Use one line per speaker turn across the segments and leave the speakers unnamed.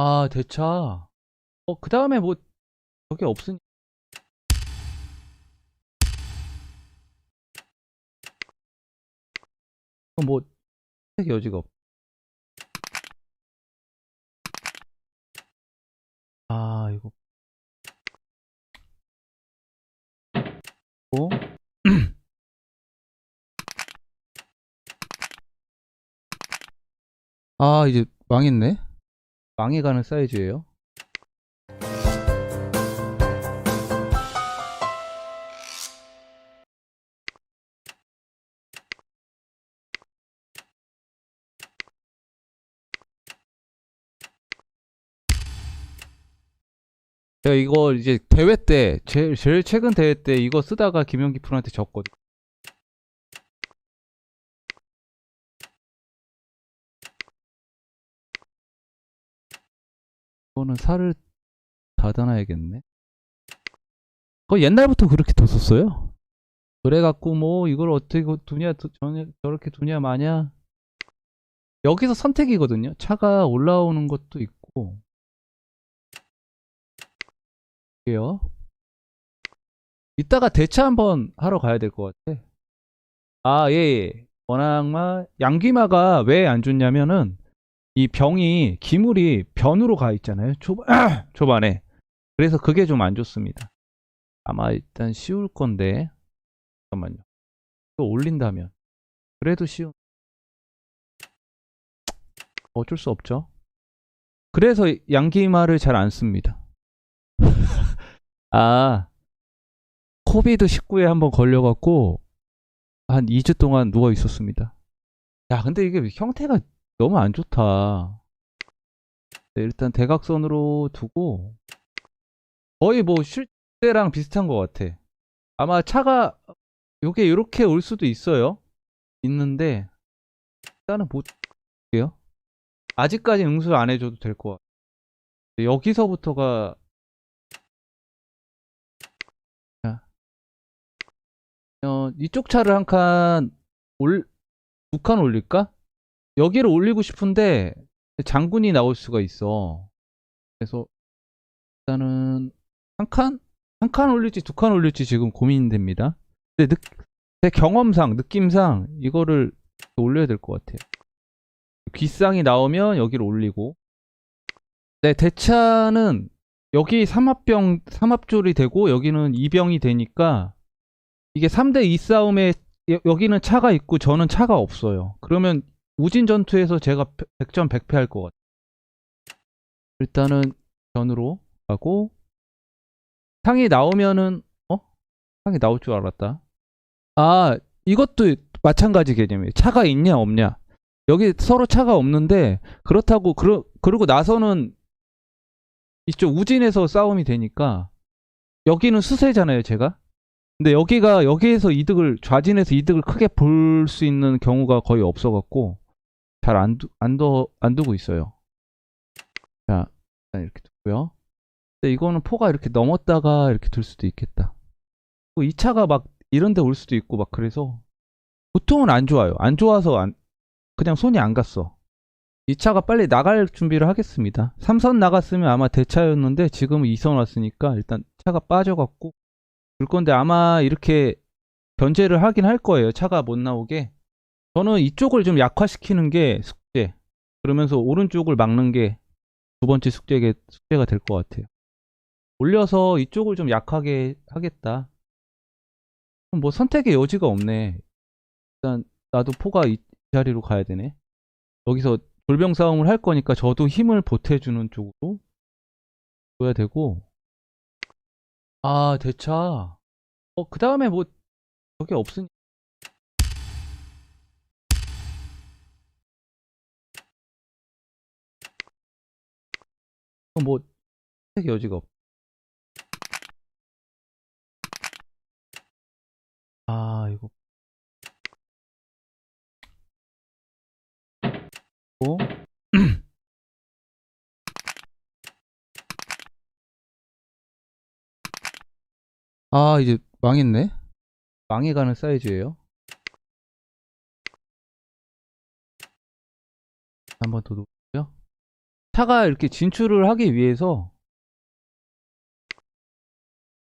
아, 대차. 어, 그 다음에 뭐, 저게 없으니. 뭐, 선택의 여지가 없. 아, 이거. 어? 아, 이제 망했네. 망해가는 사이즈예요. 제가 이거 이제 대회 때, 제일, 제일 최근 대회 때 이거 쓰다가 김영기 프로한테 졌거든. 이거는 살을 닫아놔야겠네. 거 옛날부터 그렇게 뒀었어요. 그래갖고 뭐 이걸 어떻게 두냐, 두- 저- 저렇게 두냐 마냐. 여기서 선택이거든요. 차가 올라오는 것도 있고. 게요. 이따가 대차 한번 하러 가야 될 것 같아. 아, 예, 예. 워낙마, 양귀마가 왜 안 좋냐면은, 이 병이, 기물이 변으로 가 있잖아요. 초반, 초반에. 그래서 그게 좀 안 좋습니다. 아마 일단 쉬울 건데, 잠깐만요. 또 올린다면. 그래도 쉬운. 어쩔 수 없죠. 그래서 양귀마를 잘 안 씁니다. 아, 코비드 19에 한번 걸려갖고 한 2주 동안 누워 있었습니다. 야, 근데 이게 형태가 너무 안 좋다. 네, 일단 대각선으로 두고 거의 뭐 쉴 때랑 비슷한 것 같아. 아마 차가 요게 이렇게 올 수도 있어요. 있는데 일단은 못 볼게요. 아직까지 응수 안 해줘도 될 것 같아. 여기서부터가 어, 이쪽 차를 한 칸 올, 두 칸 올릴까? 여기를 올리고 싶은데 장군이 나올 수가 있어. 그래서 일단은 한 칸? 한 칸 올릴지 두 칸 올릴지 지금 고민됩니다. 근데 느, 제 경험상, 느낌상 이거를 올려야 될 것 같아요. 귓상이 나오면 여기를 올리고 네, 대차는 여기 삼합병, 삼합줄이 되고 여기는 이병이 되니까 이게 3대 2 싸움에 여- 여기는 차가 있고 저는 차가 없어요. 그러면 우진 전투에서 제가 100점 100패 할 것 같아요. 일단은 전으로 가고 상이 나오면은 어? 상이 나올 줄 알았다. 아, 이것도 마찬가지 개념이에요. 차가 있냐 없냐. 여기 서로 차가 없는데 그렇다고 그러, 그러고 나서는 이쪽 우진에서 싸움이 되니까 여기는 수세잖아요, 제가. 근데 여기가 여기에서 이득을 좌진에서 이득을 크게 볼 수 있는 경우가 거의 없어갖고 잘안 안 안 두고 있어요. 자 이렇게 두고요. 근데 이거는 포가 이렇게 넘었다가 이렇게 들 수도 있겠다. 이 차가 막 이런 데 올 수도 있고 막 그래서 보통은 안 좋아요. 안 좋아서 안 그냥 손이 안 갔어. 이 차가 빨리 나갈 준비를 하겠습니다. 3선 나갔으면 아마 대차였는데 지금은 2선 왔으니까 일단 차가 빠져갖고 줄 건데 아마 이렇게 견제를 하긴 할 거예요. 차가 못 나오게. 저는 이쪽을 좀 약화시키는 게 숙제. 그러면서 오른쪽을 막는 게 두 번째 숙제가, 숙제가 될 것 같아요. 올려서 이쪽을 좀 약하게 하겠다. 뭐 선택의 여지가 없네. 일단 나도 포가 이 자리로 가야 되네. 여기서 돌병 싸움을 할 거니까 저도 힘을 보태주는 쪽으로 둬야 되고 아, 대차. 어, 그 다음에 뭐, 저게 없으니. 뭐, 선택의 여지가 없. 아, 이거. 어? 아, 이제 망했네. 망해가는 사이즈예요. 한번 더 차가 이렇게 진출을 하기 위해서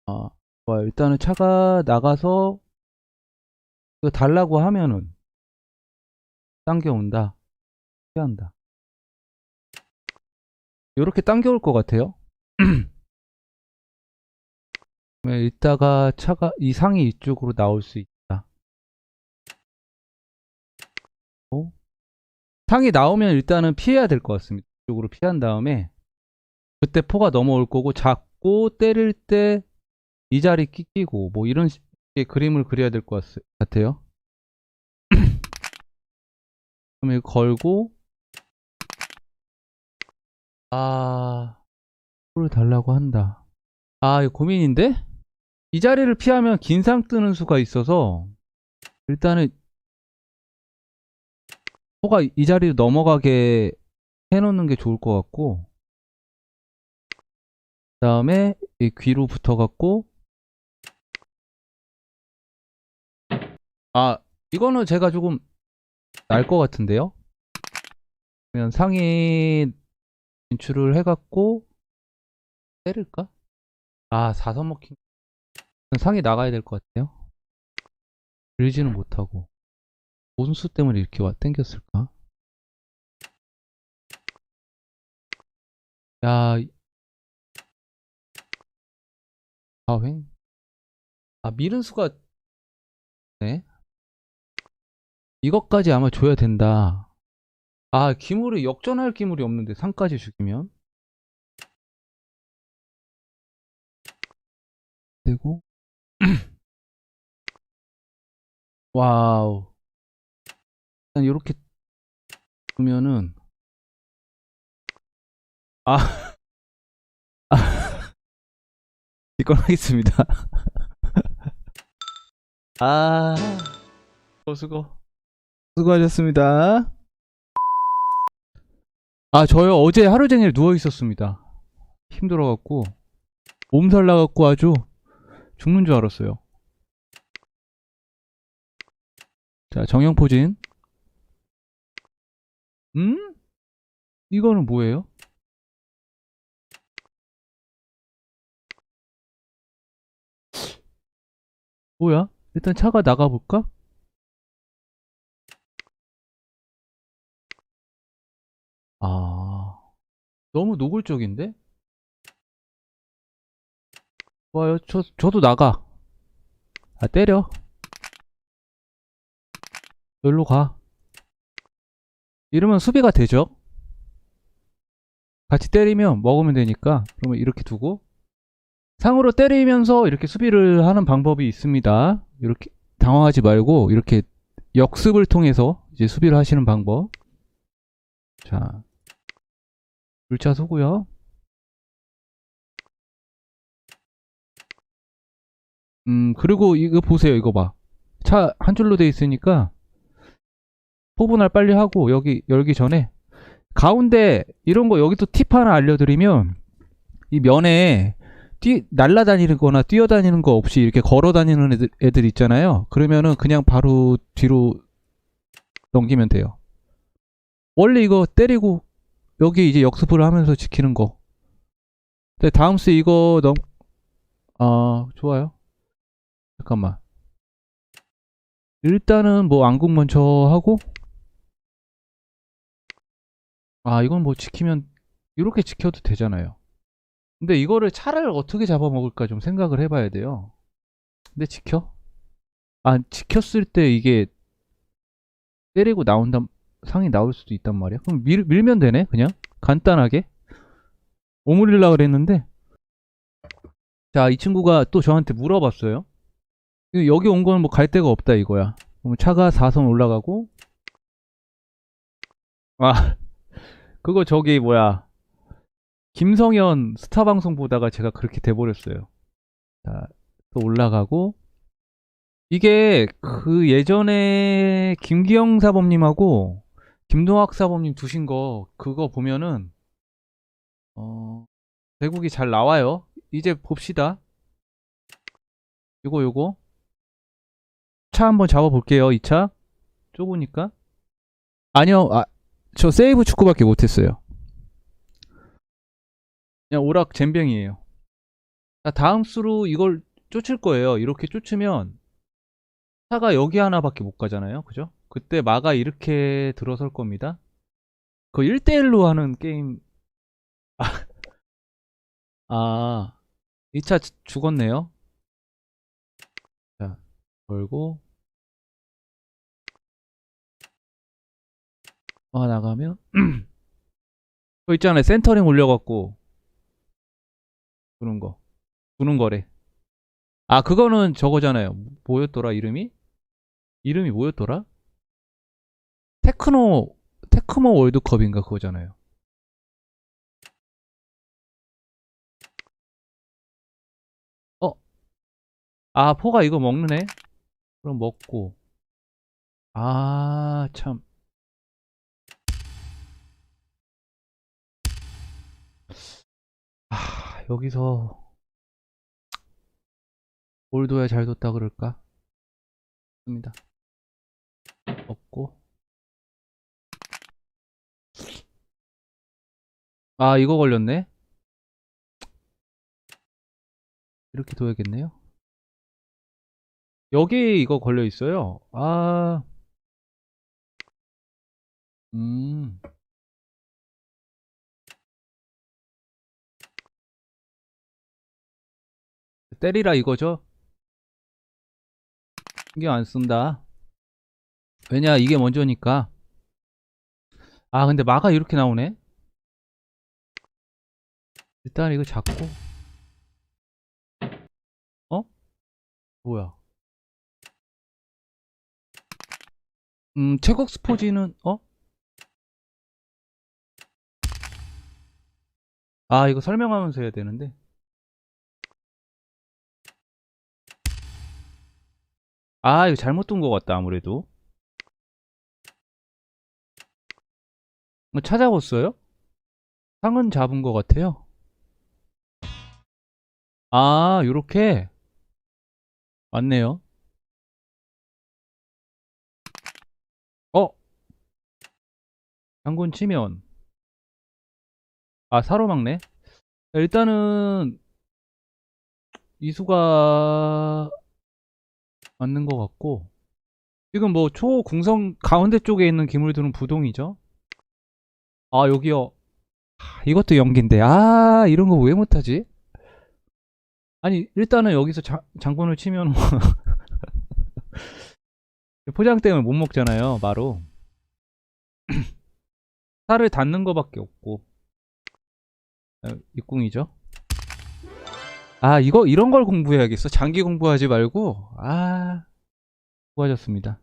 아, 좋아요. 일단은 차가 나가서 이거 달라고 하면은 당겨온다. 피한다. 이렇게 당겨올 것 같아요. 네, 이따가 차가 이 상이 이쪽으로 나올 수 있다. 어? 상이 나오면 일단은 피해야 될 것 같습니다. 이쪽으로 피한 다음에 그때 포가 넘어올 거고 잡고 때릴 때 이 자리 끼끼고 뭐 이런 식의 그림을 그려야 될 것 같아요. 그럼 이거 걸고 아 포를 달라고 한다. 아 이거 고민인데? 이 자리를 피하면 긴 상 뜨는 수가 있어서 일단은 포가 이 자리로 넘어가게 해놓는 게 좋을 것 같고 그 다음에 이 귀로 붙어갖고 아 이거는 제가 조금 날 것 같은데요 그러면 상위 진출을 해갖고 때릴까? 아 사선 먹힌 상이 나가야 될 것 같아요 들지는 못하고 온수 때문에 이렇게 와 땡겼을까? 야, 이- 아횡? 아 미른 수가 네? 이것까지 아마 줘야 된다. 아 기물이 역전할 기물이 없는데 상까지 죽이면 되고 와우 일단 이렇게 보면은 아, 아 이건 하겠습니다. 아, 수고 수고 수고하셨습니다. 아 저요 어제 하루 종일 누워 있었습니다. 힘들어갖고 몸살 나갖고 아주 죽는 줄 알았어요. 자 정형포진. 음? 이거는 뭐예요? 뭐야? 일단 차가 나가볼까? 아, 너무 노골적인데? 좋아요. 저, 저도 나가. 아, 때려. 여기로 가. 이러면 수비가 되죠? 같이 때리면 먹으면 되니까. 그러면 이렇게 두고. 상으로 때리면서 이렇게 수비를 하는 방법이 있습니다. 이렇게 당황하지 말고 이렇게 역습을 통해서 이제 수비를 하시는 방법. 자, 물차 서고요. 음, 그리고 이거 보세요. 이거 봐. 차 한 줄로 돼 있으니까 포분할 빨리 하고 여기 열기 전에 가운데 이런 거 여기 또팁 하나 알려드리면 이 면에 뛰, 날라다니는 거나 뛰어다니는 거 없이 이렇게 걸어 다니는 애들, 애들 있잖아요. 그러면은 그냥 바로 뒤로 넘기면 돼요. 원래 이거 때리고 여기 이제 역습을 하면서 지키는 거. 근데 다음 스 이거 넘, 아, 좋아요. 잠깐만. 일단은 뭐 안국 먼저 하고, 아, 이건 뭐 지키면, 이렇게 지켜도 되잖아요. 근데 이거를 차를 어떻게 잡아먹을까 좀 생각을 해봐야 돼요. 근데 지켜? 아, 지켰을 때 이게 때리고 나온다, 상이 나올 수도 있단 말이야. 그럼 밀, 밀면 되네, 그냥. 간단하게. 오므리려 그랬는데. 자, 이 친구가 또 저한테 물어봤어요. 여기 온 거는 뭐갈 데가 없다 이거야. 그럼 차가 4선 올라가고. 아, 그거 저기 뭐야. 김성현 스타 방송 보다가 제가 그렇게 돼버렸어요. 자, 또 올라가고. 이게 그 예전에 김기영 사범님하고 김동학 사범님 두신 거 그거 보면은 어 대국이 잘 나와요. 이제 봅시다. 요거 요거 차 한번 잡아볼게요. 이차 좁으니까 아니요, 아, 저 세이브 축구밖에 못했어요. 그냥 오락 잼병이에요. 자, 다음 수로 이걸 쫓을 거예요. 이렇게 쫓으면 차가 여기 하나밖에 못 가잖아요. 그죠? 그때 마가 이렇게 들어설 겁니다. 그 1대1로 하는 게임. 아, 아 2차 죽었네요. 자, 걸고. 아, 나가면. 그 있잖아요. 센터링 올려갖고. 주는 거. 주는 거래. 아, 그거는 저거잖아요. 뭐였더라, 이름이? 이름이 뭐였더라? 테크노, 테크모 월드컵인가 그거잖아요. 어? 아, 포가 이거 먹느네? 그럼 먹고. 아, 참. 아, 여기서 뭘 둬야 잘 뒀다 그럴까? 습니다. 없고. 아, 이거 걸렸네? 이렇게 둬야겠네요. 여기 이거 걸려 있어요. 아, 음. 때리라 이거죠? 신경 안 쓴다. 왜냐, 이게 먼저니까. 아, 근데 마가 이렇게 나오네? 일단 이거 잡고. 어? 뭐야? 음, 최국 스포지는, 어? 아, 이거 설명하면서 해야 되는데. 아, 이거 잘못 둔 것 같다, 아무래도. 뭐 찾아봤어요? 상은 잡은 것 같아요. 아, 요렇게. 맞네요. 어? 장군 치면. 아, 사로 막네. 일단은, 이수가 맞는 것 같고. 지금 뭐 초궁성 가운데 쪽에 있는 기물들은 부동이죠. 아, 여기요. 아, 이것도 연기인데. 아, 이런 거 왜 못하지? 아니, 일단은 여기서 자, 장군을 치면 포장 때문에 못 먹잖아요, 마로. 살을 닿는 거밖에 없고. 아, 입궁이죠. 아, 이거, 이런 걸 공부해야겠어. 장기 공부하지 말고. 아, 수고하셨습니다.